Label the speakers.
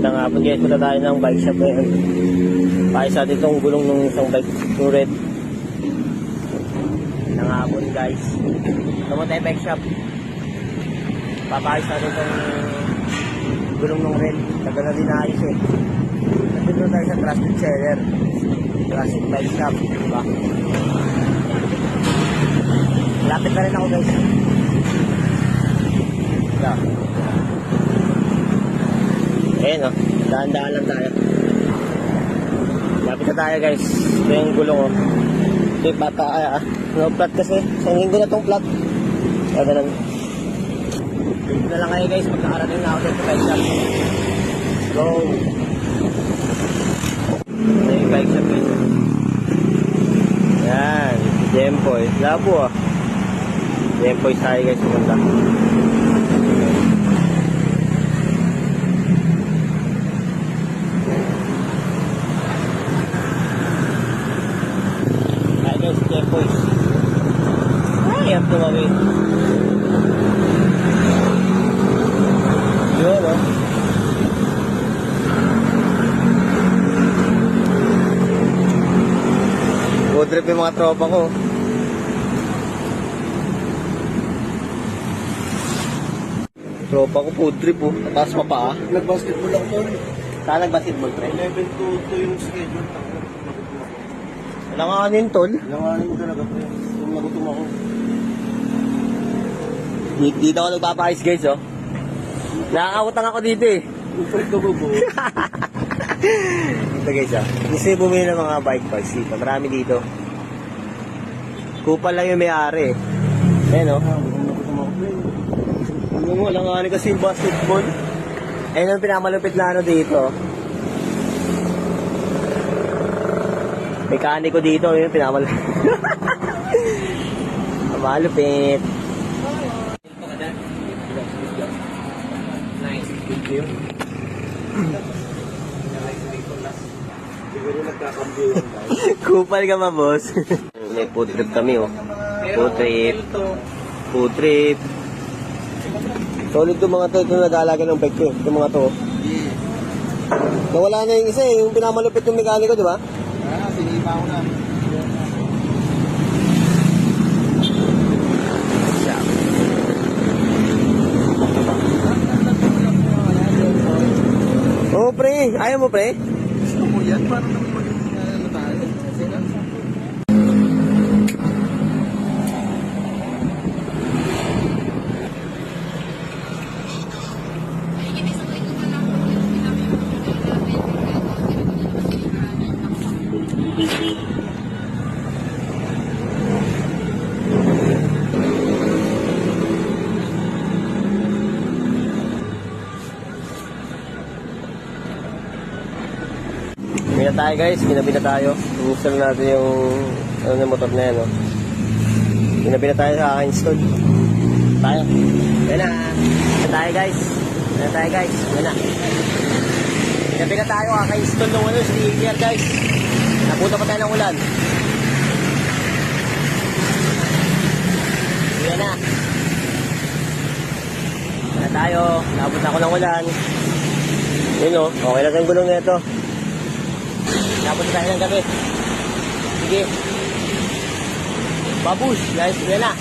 Speaker 1: Magandang hapon guys, punta tayo ng bike shop ngayon. Paayos natin itong gulong ng isang bike, yung red. Magandang hapon guys. Tama tayo bike shop. Papaayos natin itong gulong ng red. Tagal na din naayos eh. Nandito na tayo sa trusted seller. Trusted bike shop. Diba? Lapit na rin ako guys. Ayan o, daan-daan lang tayo. Lapit na tayo guys. Ito yung gulong o. Ito yung bata, ay, ah, no plat kasi. Isang linggo na tong plat. Kaya ganun. Dito na lang kayo guys, magkakarating na ako dito kay shop. Go! Ito yung bike shop guys. Yan, Gempoy. Labo ah. Gempoy tayo guys, pumunta. Ay guys, Gempoy. Ay, ang tumawin. Yun, no? Road trip yung mga tropa ko. Tropa ko food trip oh. Tapos pa pa ah.
Speaker 2: Nag-basketball ako doon.
Speaker 1: Saan nag-basketball pre?
Speaker 2: 11 to 2 yung schedule.
Speaker 1: Wala nga kanin tol.
Speaker 2: Langanin ko talaga pre. Kung nagutom ako.
Speaker 1: Dito, ako nagpapayos guys oh. Nakakawutang ako dito eh.
Speaker 2: Pre ko bubo.
Speaker 1: Ito guys ah. Gusto yung bumili ng mga bike parts dito. Marami dito. Kupal lang yung may-ari eh. Ayan oh. Ano mo, lang nga kasi yung basketball. Ayun ang pinamalupit na ano dito. Mekaniko dito, yun yung pinamalupit. Malupit.
Speaker 2: You. Siguro nagkakambyo yun tayo.
Speaker 1: Kupal ka ma, boss. May food trip kami, oh. Food trip. Food trip. Solid yung mga to, ito nag-aalaga ng bike ko. eh. Yung mga to. oh. Nawala na yung isa eh, yung pinamalupit yung mekaniko, di ba?
Speaker 2: Ah, sinipa ko na.
Speaker 1: Oo, oh, pre. Ayaw mo, pre?
Speaker 2: Gusto mo yan? Paano naman maging ano tayo? Sina?
Speaker 1: Binabi na tayo guys, binabi na tayo. Install natin yung ano na motor na yan, no? Binabi na tayo sa install. Tayo. Yan na. Tayo guys. Yan na tayo guys. Yan na. Na tayo, kaka-install ng ano, sticker guys. Naputa pa tayo ng ulan. Yan na. Yan na tayo. Nabot na ako ng ulan. Yun o, okay na tayong gulong na ito. Tapos tayo ng gabi. Sige. Babush, guys, yan na.